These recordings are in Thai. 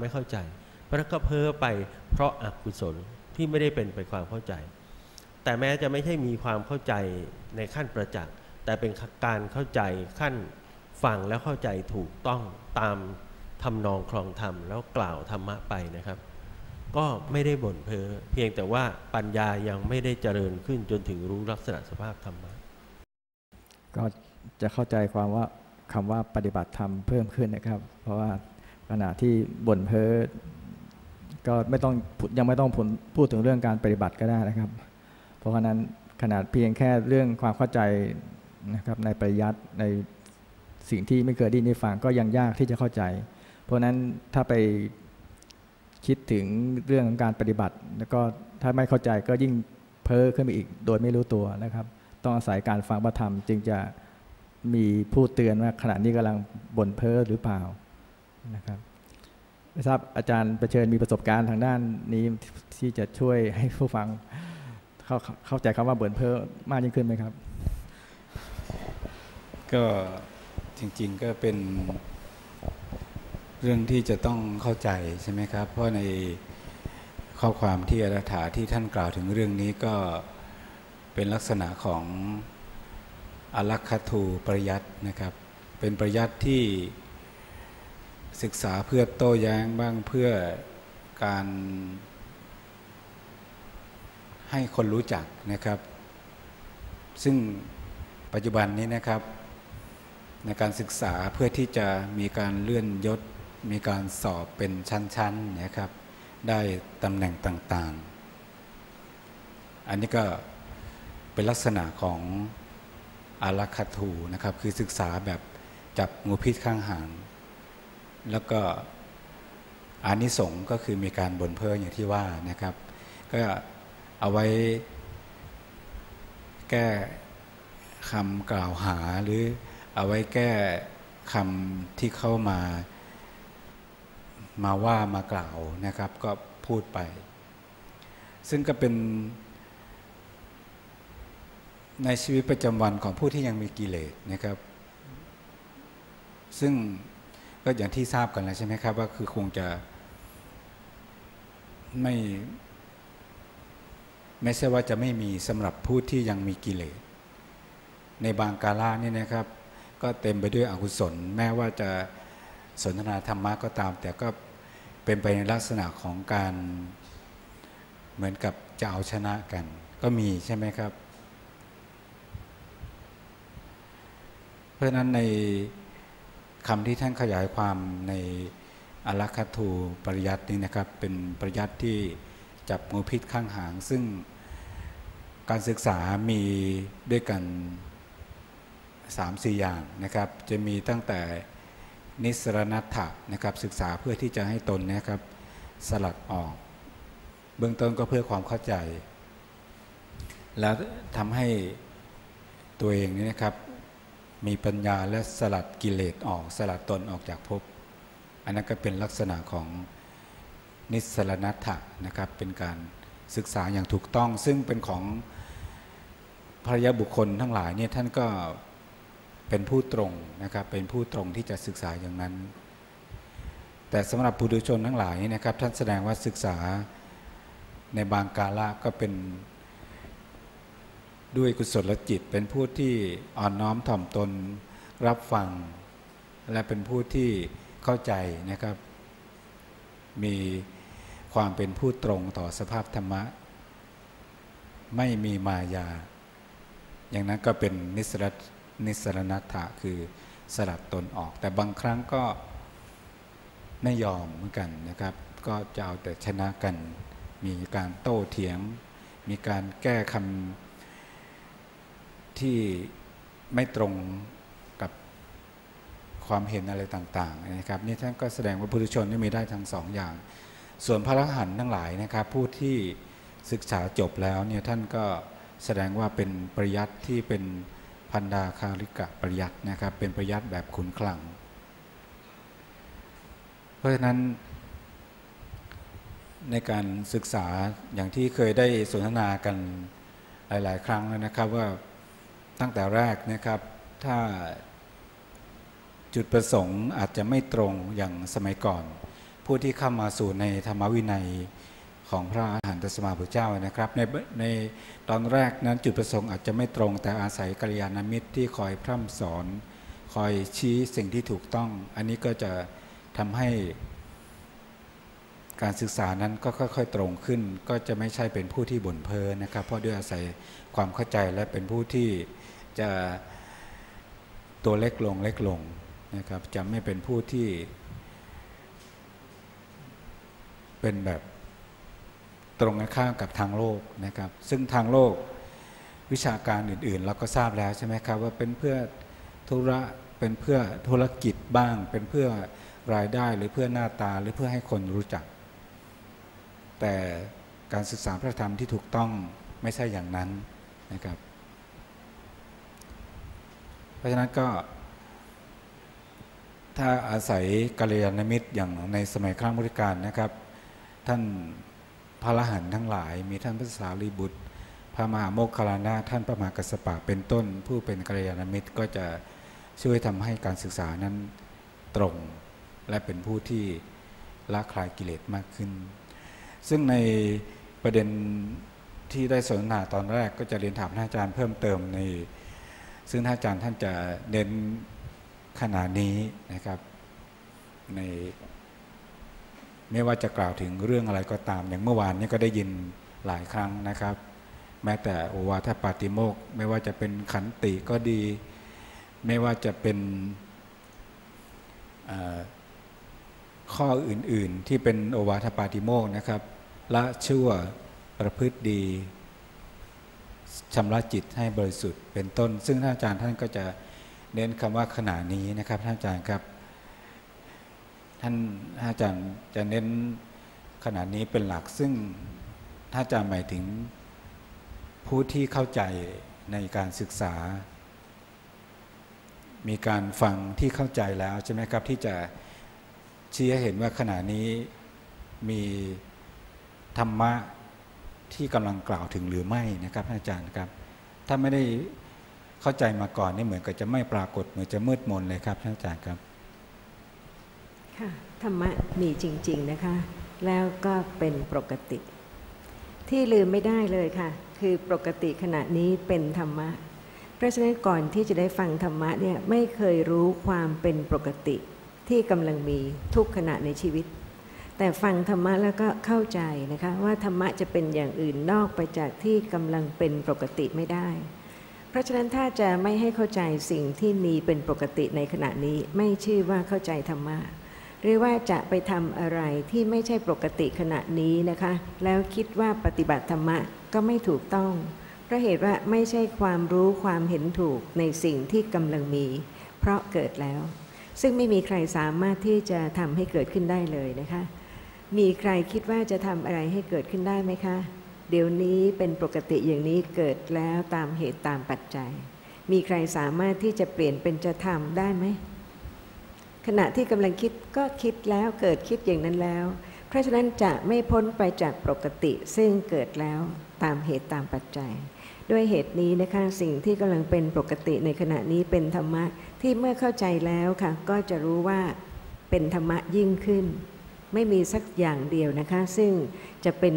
ไม่เข้าใจ เพราะนั้นก็เพ้อไปเพราะอกุศลที่ไม่ได้เป็นไปความเข้าใจ แต่แม้จะไม่ใช่มีความเข้าใจในขั้นประจักษ์แต่เป็นการเข้าใจขั้นฟังแล้วเข้าใจถูกต้องตามทำนองคลองธรรมแล้วกล่าวธรรมะไปนะครับ ก็ไม่ได้บ่นเพ้อเพียงแต่ว่าปัญญายังไม่ได้เจริญขึ้นจนถึงรู้ลักษณะสภาพธรรมะก็จะเข้าใจความว่าคำว่าปฏิบัติธรรมเพิ่มขึ้นนะครับ เพราะว่า ขณะที่บ่นเพ้อก็ไม่ต้องยังไม่ต้องพูดถึงเรื่องการปฏิบัติก็ได้นะครับ เพราะฉะนั้นขนาดเพียงแค่เรื่องความเข้าใจนะครับในปริยัติในสิ่งที่ไม่เคยได้ยินฟังก็ยังยากที่จะเข้าใจ เพราะนั้นถ้าไปคิดถึงเรื่องของการปฏิบัติ แล้วก็ถ้าไม่เข้าใจก็ยิ่งเพ้อขึ้นไปอีกโดยไม่รู้ตัวนะครับ ต้องอาศัยการฟังพระธรรมจึงจะมีผู้เตือนว่าขณะนี้กำลังบ่นเพ้อหรือเปล่า นะครับไม่ทราบอาจารย์ประเชิญมีประสบการณ์ทางด้านนี้ที่จะช่วยให้ผู้ฟังเข้าเข้าใจคำว่าบ่นเพ้อมากยิ่งขึ้นไหมครับ ก็จริงๆก็เป็นเรื่องที่จะต้องเข้าใจใช่ไหมครับ เพราะในข้อความที่อรถาที่ท่านกล่าวถึงเรื่องนี้ก็เป็นลักษณะของอลักขทูปริยัตินะครับ เป็นปริยัติที่ ศึกษาเพื่อโต้แย้งบ้างเพื่อการให้คนรู้จักนะครับ ซึ่งปัจจุบันนี้นะครับ ในการศึกษาเพื่อที่จะมีการเลื่อนยศ มีการสอบเป็นชั้นๆนะครับ ได้ตำแหน่งต่างๆ อันนี้ก็เป็นลักษณะของอารัคทูนะครับ คือศึกษาแบบจับงูพิษข้างหาง แล้วก็อานิสงส์ก็คือมีการบ่นเพ้ออย่างที่ว่านะครับ ก็เอาไว้แก้คำกล่าวหาหรือเอาไว้แก้คำที่เข้ามามาว่ามากล่าวนะครับ ก็พูดไป ซึ่งก็เป็น ในชีวิตประจำวันของผู้ที่ยังมีกิเลสนะครับ ซึ่ง ก็อย่างที่ทราบกันแล้วใช่ไหมครับ ว่าคือคงจะ ไม่ ไม่ใช่ว่าจะไม่มีสำหรับผู้ที่ยังมีกิเลส ในบางกาลนี่นะครับ ก็เต็มไปด้วยอกุศล แม้ว่าจะสนทนาธรรมะก็ตาม แต่ก็เป็นไปในลักษณะของการเหมือนกับจะเอาชนะกัน ก็มีใช่ไหมครับ เพราะฉะนั้นใน คำที่ท่านขยายความในอลัคทูปริยัตินี้นะครับ เป็นปริยัติที่จับงูพิษข้างหาง ซึ่งการศึกษามีด้วยกันสามสี่อย่างนะครับ จะมีตั้งแต่นิสรณัตถะนะครับ ศึกษาเพื่อที่จะให้ตนนะครับ สลัดออก เบื้องต้นก็เพื่อความเข้าใจ แล้วทำให้ตัวเองนี่นะครับ มีปัญญาและสลัดกิเลสออกสลัดตนออกจากภพอันนั้นก็เป็นลักษณะของนิสรณัตถะนะครับเป็นการศึกษาอย่างถูกต้อง ซึ่งเป็นของพรยาบุคคลทั้งหลายเนี่ยท่านก็เป็นผู้ตรงนะครับเป็นผู้ตรงที่จะศึกษาอย่างนั้น แต่สำหรับผู้ดุชนทั้งหลายนะครับท่านแสดงว่าศึกษาในบางกาละก็เป็น ด้วยกุศลจิตเป็นผู้ที่อ่อนน้อมถ่อมตนรับฟัง และเป็นผู้ที่เข้าใจนะครับ มีความเป็นผู้ตรงต่อสภาพธรรมะ ไม่มีมายา อย่างนั้นก็เป็นนิสรนิสรณัตถะคือสลัดตนออก แต่บางครั้งก็ไม่ยอมเหมือนกันนะครับ ก็จะเอาแต่ชนะกัน มีการโต้เถียง มีการแก้คำ ที่ไม่ตรงกับความเห็นอะไรต่างๆนะครับนี่ท่านก็แสดงว่าพุทธชนนี่มีได้ทั้งสองอย่าง ส่วนพระอรหันต์ทั้งหลายนะครับ ผู้ที่ศึกษาจบแล้วเนี่ยท่านก็แสดงว่าเป็นปริยัติที่เป็นพันดาคาริกะปริยัตินะครับ เป็นปริยัติแบบขุนคลัง เพราะฉะนั้นในการศึกษาอย่างที่เคยได้สนทนากันหลาย ๆ ครั้งแล้วนะครับว่า ตั้งแต่แรกนะครับ ถ้าจุดประสงค์อาจจะไม่ตรงอย่างสมัยก่อน ผู้ที่เข้ามาสู่ในธรรมวินัยของพระอาหารหันตสมาพุทธเจ้านะครับ ในในตอนแรกนั้นจุดประสงค์อาจจะไม่ตรง แต่อาศัยกัลยาณมิตรที่คอยพร่ำสอน คอยชี้สิ่งที่ถูกต้อง อันนี้ก็จะทำให้ การศึกษานั้นก็ค่อยๆตรงขึ้น ก็จะไม่ใช่เป็นผู้ที่บ่นเพ้อนะครับ เพราะด้วยอาศัยความเข้าใจและเป็นผู้ที่จะตัวเล็กลงเล็กลงนะครับจะไม่เป็นผู้ที่เป็นแบบตรงกันข้ามกับทางโลกนะครับ ซึ่งทางโลกวิชาการอื่น ๆ เราก็ทราบแล้วใช่ไหมครับว่าเป็นเพื่อธุระเป็นเพื่อธุรกิจบ้าง เป็นเพื่อรายได้หรือเพื่อหน้าตาหรือเพื่อให้คนรู้จัก แต่การศึกษาพระธรรมที่ถูกต้องไม่ใช่อย่างนั้นนะครับ เพราะฉะนั้นก็ถ้าอาศัยกัลยาณมิตรอย่างในสมัยครั้งบริการนะครับ ท่านพระรหันทั้งหลาย มีท่านพระสารีบุตร พระมหาโมคคลานะท่านพระมหากัสสปะเป็นต้น ผู้เป็นกัลยาณมิตรก็จะช่วยทำให้การศึกษานั้นตรง และเป็นผู้ที่ละคลายกิเลสมากขึ้น ซึ่งในประเด็นที่ได้สนทนาตอนแรกก็จะเรียนถามท่านอาจารย์เพิ่มเติมใน ซึ่งท่านอาจารย์ท่านจะเน้นขณะนี้นะครับในไม่ว่าจะกล่าวถึงเรื่องอะไรก็ตาม อย่างเมื่อวานนี้ก็ได้ยินหลายครั้งนะครับ แม้แต่โอวาทปาติโมกไม่ว่าจะเป็นขันติก็ดี ไม่ว่าจะเป็นข้ออื่นๆที่เป็นโอวาทปาติโมกนะครับ ละชั่วประพฤติดีชำระจิตให้บริสุทธิ์เป็นต้น ซึ่งท่านอาจารย์ท่านก็จะเน้นคำว่าขณะนี้นะครับท่านอาจารย์ครับ ท่านอาจารย์จะเน้นขณะนี้เป็นหลักซึ่งท่านอาจารย์หมายถึงผู้ที่เข้าใจในการศึกษา มีการฟังที่เข้าใจแล้วใช่ไหมครับที่จะชี้ให้เห็นว่าขณะนี้มี ธรรมะที่กำลังกล่าวถึงหรือไม่นะครับอาจารย์ครับ ถ้าไม่ได้เข้าใจมาก่อนนี่เหมือนกับจะไม่ปรากฏเหมือนจะมืดมนเลยครับอาจารย์ครับค่ะธรรมะมีจริง ๆนะคะ แล้วก็เป็นปกติ ที่ลืมไม่ได้เลยค่ะ คือปกติขณะนี้เป็นธรรมะ เพราะฉะนั้นก่อนที่จะได้ฟังธรรมะเนี่ยไม่เคยรู้ความเป็นปกติที่กำลังมีทุกขณะในชีวิต แต่ฟังธรรมะแล้วก็เข้าใจนะคะว่าธรรมะจะเป็นอย่างอื่นนอกไปจากที่กำลังเป็นปกติไม่ได้ เพราะฉะนั้นถ้าจะไม่ให้เข้าใจสิ่งที่มีเป็นปกติในขณะนี้ไม่ชื่อว่าเข้าใจธรรมะหรือว่าจะไปทำอะไรที่ไม่ใช่ปกติขณะนี้นะคะ แล้วคิดว่าปฏิบัติธรรมะก็ไม่ถูกต้องเพราะเหตุว่าไม่ใช่ความรู้ความเห็นถูกในสิ่งที่กำลังมี เพราะเกิดแล้ว ซึ่งไม่มีใครสามารถที่จะทำให้เกิดขึ้นได้เลยนะคะ มีใครคิดว่าจะทำอะไรให้เกิดขึ้นได้ไหมคะ เดี๋ยวนี้เป็นปกติอย่างนี้เกิดแล้วตามเหตุตามปัจจัย มีใครสามารถที่จะเปลี่ยนเป็นจะทำได้ไหม ขณะที่กำลังคิดก็คิดแล้วเกิดคิดอย่างนั้นแล้ว เพราะฉะนั้นจะไม่พ้นไปจากปกติซึ่งเกิดแล้วตามเหตุตามปัจจัย ด้วยเหตุนี้นะคะสิ่งที่กำลังเป็นปกติในขณะนี้เป็นธรรมะที่เมื่อเข้าใจแล้วค่ะก็จะรู้ว่าเป็นธรรมะยิ่งขึ้น ไม่มีสักอย่างเดียวนะคะ ซึ่งจะเป็น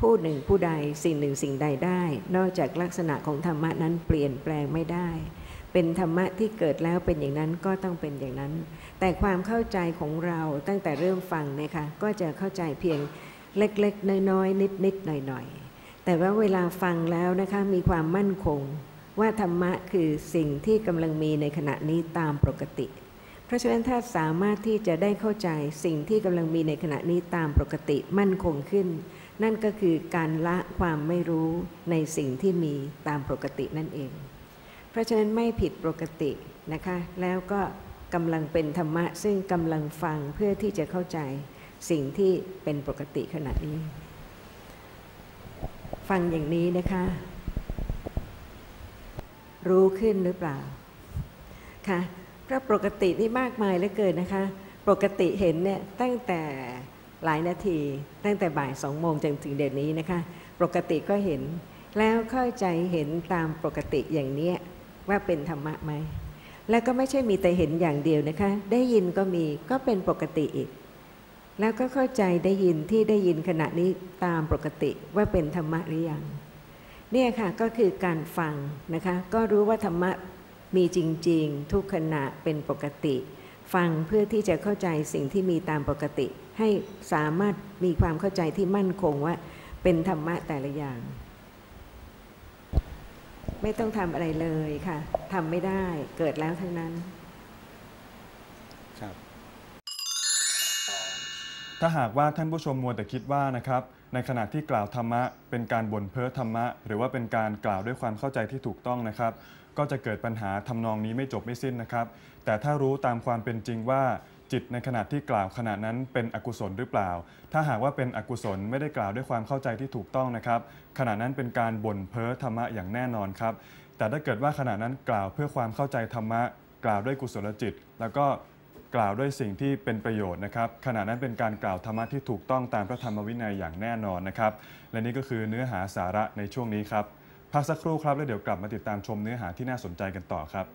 ผู้หนึ่งผู้ใดสิ่งหนึ่งสิ่งใดได้ นอกจากลักษณะของธรรมะนั้นเปลี่ยนแปลงไม่ได้ เป็นธรรมะที่เกิดแล้วเป็นอย่างนั้นก็ต้องเป็นอย่างนั้น แต่ความเข้าใจของเราตั้งแต่เริ่มฟังเนี่ยค่ะก็จะเข้าใจเพียงเล็กๆ น้อยๆ นิดๆ หน่อยๆ แต่ว่าเวลาฟังแล้วนะคะมีความมั่นคง ว่าธรรมะคือสิ่งที่กำลังมีในขณะนี้ตามปกติ เพราะฉะนั้นถ้าสามารถที่จะได้เข้าใจสิ่งที่กำลังมีในขณะนี้ตามปกติมั่นคงขึ้น นั่นก็คือการละความไม่รู้ในสิ่งที่มีตามปกตินั่นเอง เพราะฉะนั้นไม่ผิดปกตินะคะ แล้วก็กำลังเป็นธรรมะ ซึ่งกำลังฟังเพื่อที่จะเข้าใจสิ่งที่เป็นปกติขณะนี้ ฟังอย่างนี้นะคะ รู้ขึ้นหรือเปล่าค่ะ เพราปกตินี่มากมายเหลือเกินนะคะ ปกติเห็นเนี่ยตั้งแต่หลายนาที ตั้งแต่บ่ายสองโมงจนถึงเดี๋ยวนี้นะคะ ปกติก็เห็น แล้วเข้าใจเห็นตามปกติอย่างนี้ว่าเป็นธรรมะไหมแล้วก็ไม่ใช่มีแต่เห็นอย่างเดียวนะคะ ได้ยินก็มีก็เป็นปกติอีก แล้วก็เข้าใจได้ยินที่ได้ยินขณะนี้ตามปกติว่าเป็นธรรมะหรือยังเนี่ยค่ะก็คือการฟังนะคะ ก็รู้ว่าธรรมะ มีจริง ๆ ทุกขณะเป็นปกติ ฟังเพื่อที่จะเข้าใจสิ่งที่มีตามปกติ ให้สามารถมีความเข้าใจที่มั่นคงว่าเป็นธรรมะแต่ละอย่าง ไม่ต้องทำอะไรเลยค่ะทำไม่ได้เกิดแล้วทั้งนั้น ครับ ถ้าหากว่าท่านผู้ชมมัวแต่คิดว่านะครับ ในขณะที่กล่าวธรรมะ เป็นการบ่นเพ้อธรรมะ หรือว่าเป็นการกล่าวด้วยความเข้าใจที่ถูกต้องนะครับ ก็จะเกิดปัญหาทำนองนี้ไม่จบไม่สิ้นนะครับ แต่ถ้ารู้ตามความเป็นจริงว่าจิตในขณะที่กล่าวขณะนั้นเป็นอกุศลหรือเปล่า ถ้าหากว่าเป็นอกุศลไม่ได้กล่าวด้วยความเข้าใจที่ถูกต้องนะครับ ขณะนั้นเป็นการบ่นเพ้อธรรมะอย่างแน่นอนครับ แต่ถ้าเกิดว่าขณะนั้นกล่าวเพื่อความเข้าใจธรรมะ กล่าวด้วยกุศลจิต แล้วก็กล่าวด้วยสิ่งที่เป็นประโยชน์นะครับขณะนั้นเป็นการกล่าวธรรมะที่ถูกต้องตามพระธรรมวินัยอย่างแน่นอนนะครับ และนี่ก็คือเนื้อหาสาระในช่วงนี้ครับ พักสักครู่ครับแล้วเดี๋ยวกลับมาติดตามชมเนื้อหาที่น่าสนใจกันต่อครับ